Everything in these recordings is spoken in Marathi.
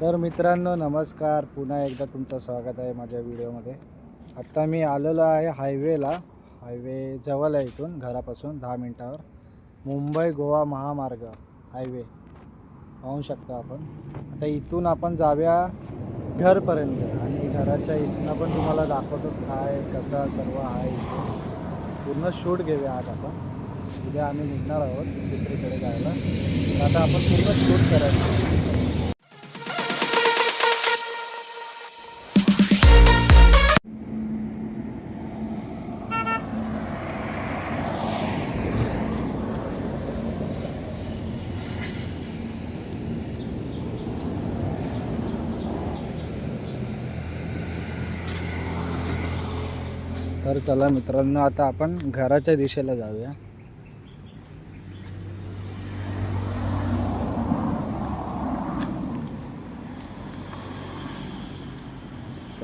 तर मित्रांनो नमस्कार. पुन्हा एकदा तुमचं स्वागत आहे माझ्या व्हिडिओमध्ये. आत्ता मी आलेलो आहे हायवेला. हायवे जवळ आहे इथून घरापासून दहा मिनटावर. मुंबई गोवा महामार्ग हायवे. पाहू शकता आपण. आता इथून आपण जाऊया घरपर्यंत. आणि घराच्या इथनं पण तुम्हाला दाखवतो काय कसा सर्व आहे इथे. पूर्ण शूट घेऊया आज आपण. उद्या आम्ही निघणार आहोत दुसरीकडे जायला. तर आता आपण पूर्ण शूट करायचं. तर चला मित्रांनो आता आपण घराच्या दिशेला जाऊया.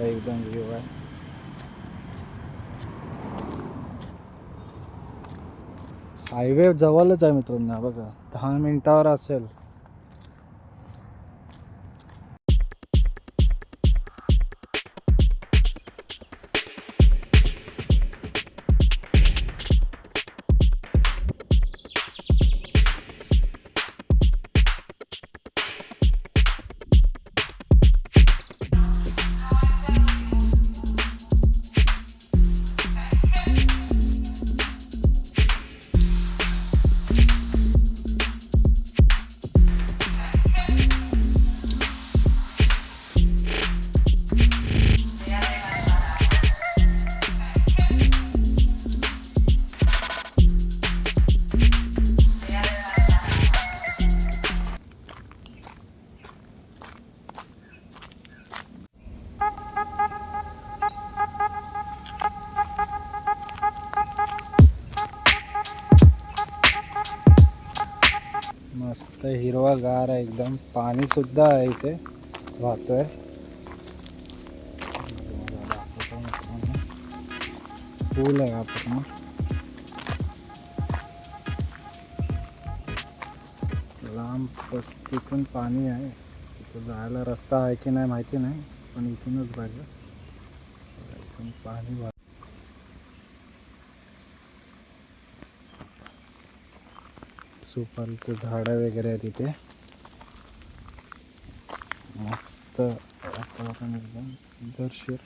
एकदम व्ह्यू आहे. हायवे जवळच आहे मित्रांनो बघा. दहा मिनिटावर असेल. मस्त हिरवा गार आहे एकदम. पाणी सुद्धा आहे इथे. वाहतोय. पूल आहे आपण लांब तिथून पाणी आहे. तिथं जायला रस्ता आहे की नाही माहिती नाही पण इथूनच पाहिजे इथून पाणी भर सुपारीचं झाडं वगैरे आहे तिथे. मस्त वातावरण एकदम दर्शीर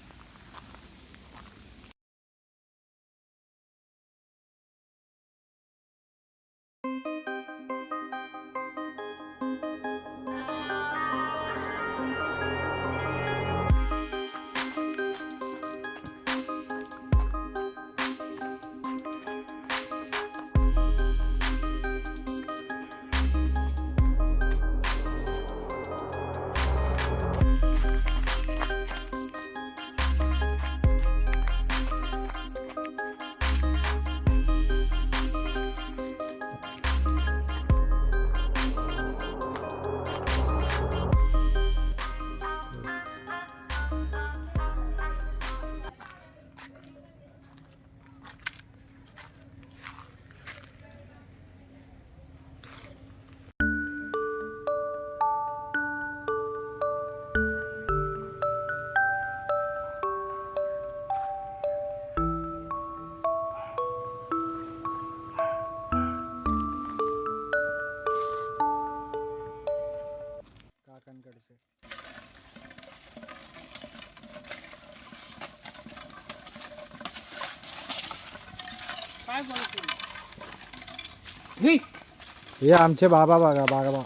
हे आमचे बाबा बघा बाबा बा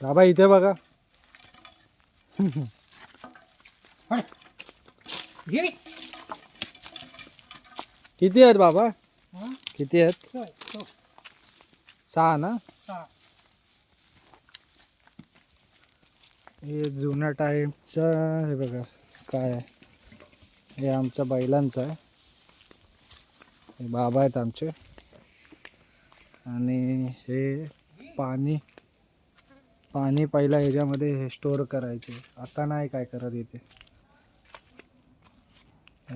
बाबा इथे बघा. किती आहेत बाबा हं? किती आहेत. सहा ना हा. हे जुन्या टाईपचं हे बघा काय आहे हे आमच्या बैलांचं आहे हे बाबा आहेत आमचे. आणि हे पाणी पाणी पहिला ह्याच्यामध्ये हे स्टोअर करायचे. आता नाही काय करत येते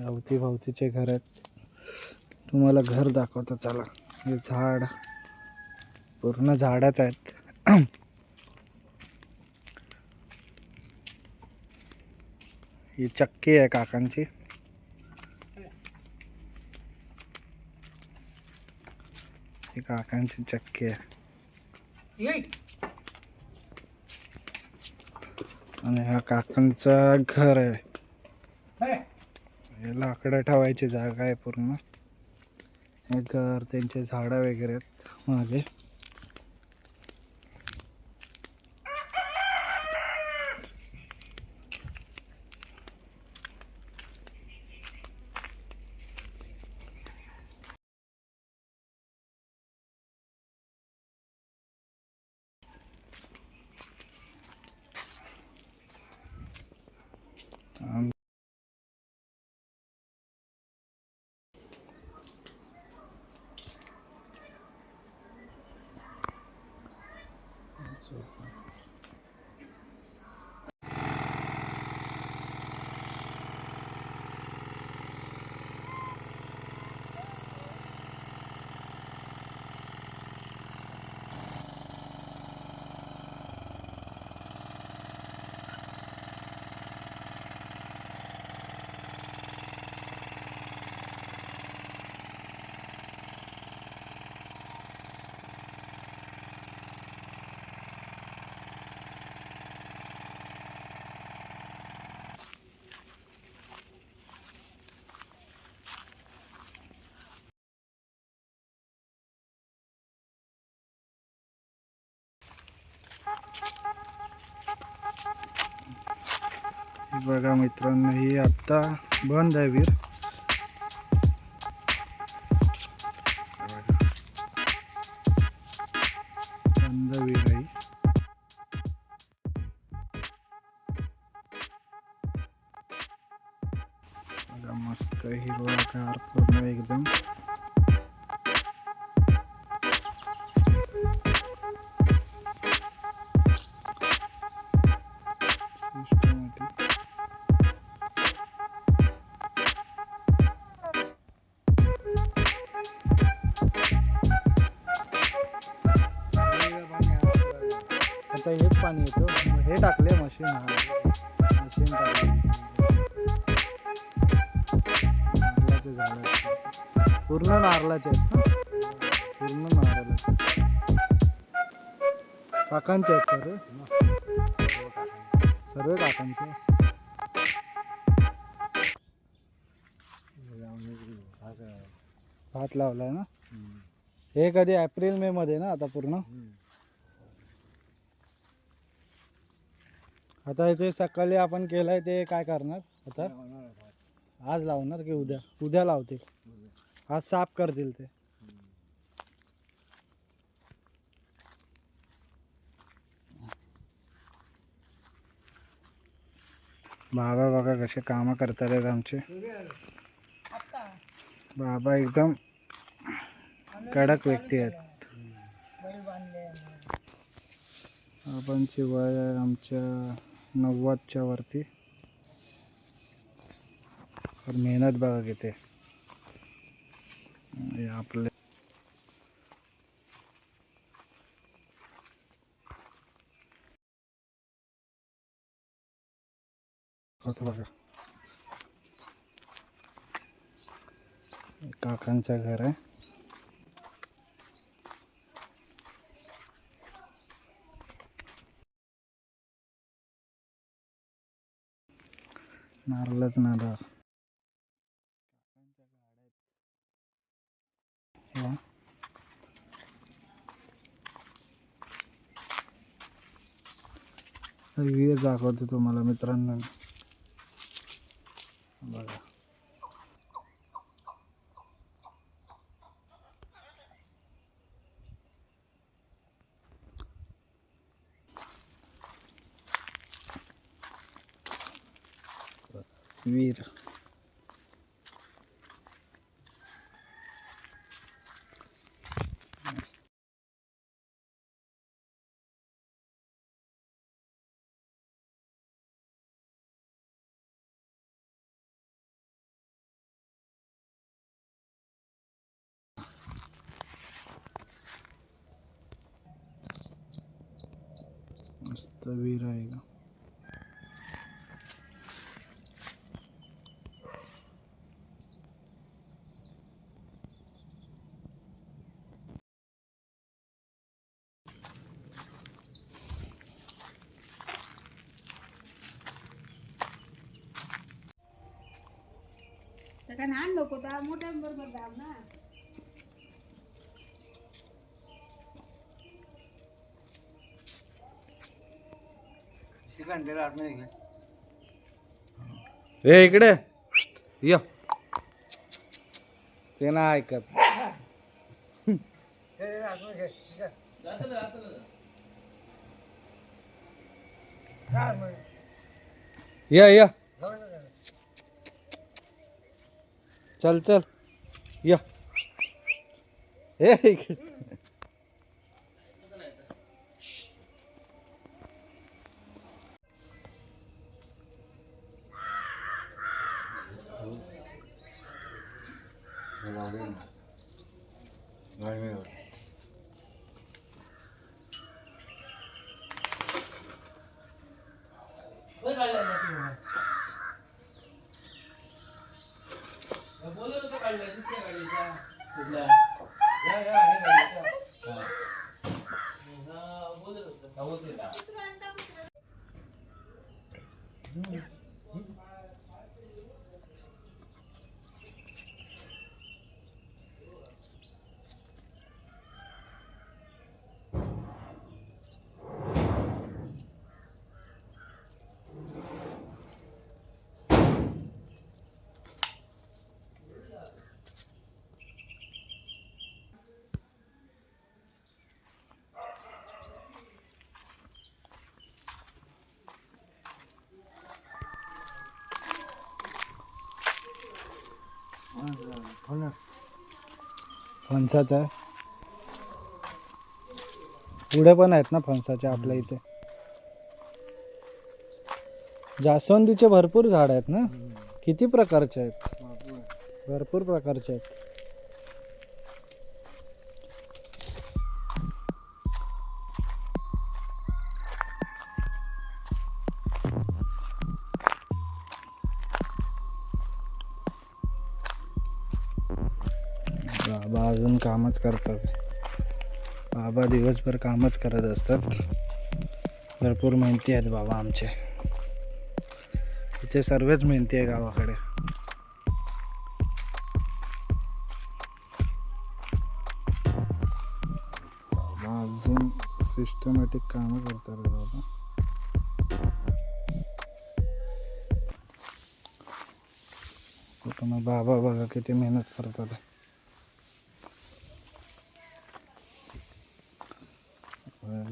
अवतीभवतीचे घर आहेत. तुम्हाला घर दाखवतो चला. हे झाड पूर्ण झाडच आहेत. ही चक्की आहे काकांची. काकांची चक्की आहे आणि हा काकांचा घर आहे हे. हे लाकडं ठेवायची जागा आहे पूर्ण हे घर त्यांचे झाडं वगैरे आहेत मागे Um, बघा मित्रांनो ही आत्ता बंद आहे वीर. हेच पाणी येतं. मग हे टाकले मशीन मशीन टाकले नारळाचे झाड. पूर्ण नारळाचे आहेत ना? पूर्ण नारळाचे. काकांचे आहेत सर सर्व काकांचे? भात लावलाय ना? हे कधी एप्रिल मे मध्ये ना आता पूर्ण? आता इथे सकाळी आपण केलंय ते काय करणार? आता आज लावणार की उद्या? उद्या लावतील. आज साफ करतील ते. बाबा बघा कसे कामं करतात आहेत आमचे. बाबा एकदम कडक व्यक्ती आहेत. बाबांची वय आमच्या नव्वदच्या वरती. मेहनत बघा किती. आपले. बघा. काकांचं घर आहे. नारळच नारळ हे. विहीर दाखवतो तुम्हाला मित्रांनो तर विहीर आहे का? नको तर मोठ्या बरोबर जाऊ ना. ए इकडे. या. ते ना ऐकत. या या. चल चल. या. 나는 나는 왜 갈래 나 지금 모델부터 갈래? 진짜 갈래? फणसाचा? पुढे पण आहेत ना फणसाच्या आपल्या इथे. जास्वंदीचे भरपूर झाड आहेत ना? किती प्रकारचे आहेत? भरपूर प्रकारचे आहेत. बाबा अजून कामच करतात. बाबा दिवसभर कामच करत असतात. भरपूर मेहनती आहेत बाबा आमचे. इथे सर्वच मेहनती आहे गावाकडे. बाबा अजून सिस्टमॅटिक कामं करतात रे बाबा. बाबा बघा किती मेहनत करतात.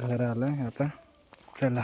घर आलंय आता. चला.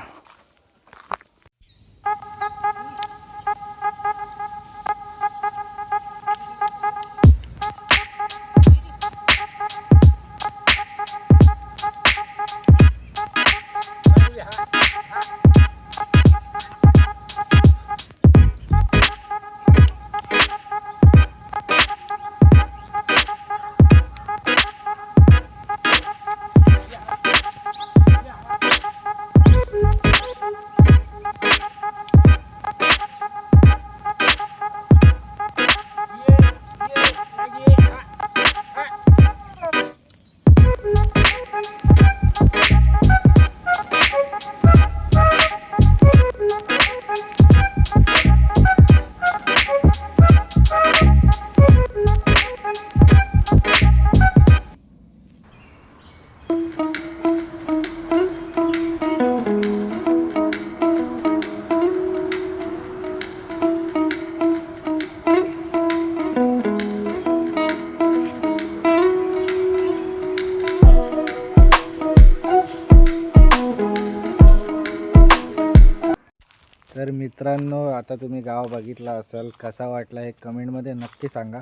मित्रांनो आता तुम्ही गाव बघितला असाल कसा वाटला हे कमेंटमध्ये नक्की सांगा.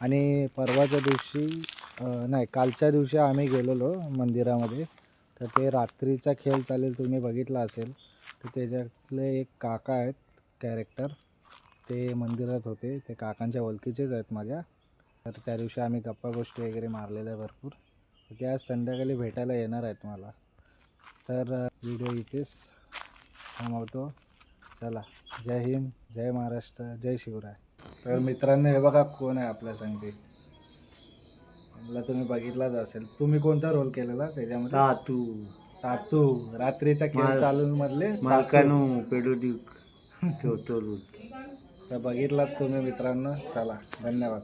आणि परवाच्या दिवशी नाही कालच्या दिवशी आम्ही गेलेलो मंदिरामध्ये. तर ते रात्रीचा खेळ चालेल तुम्ही बघितला असेल. तर त्याच्यातले एक काका आहेत कॅरेक्टर ते मंदिरात होते. ते काकांच्या ओळखीचेच आहेत माझ्या. तर त्या दिवशी आम्ही गप्पा गोष्टी वगैरे मारलेल्या भरपूर. ते आज संध्याकाळी भेटायला येणार आहेत मला. तर व्हिडिओ इथेच थांबवतो. चला जय हिंद जय महाराष्ट्र जय शिवराय. तर मित्रांनो हे बघा कोण आहे आपल्या संगती मला तुम्ही बघितलाच असेल. तुम्ही कोणता रोल केलेला त्याच्यामध्ये? तातू. तातू. रात्रीचा खेळ माल- चालून मधले. मालकानो पेडोदिक ठेवतो तर बघितलात तुम्ही मित्रांनो. चला धन्यवाद.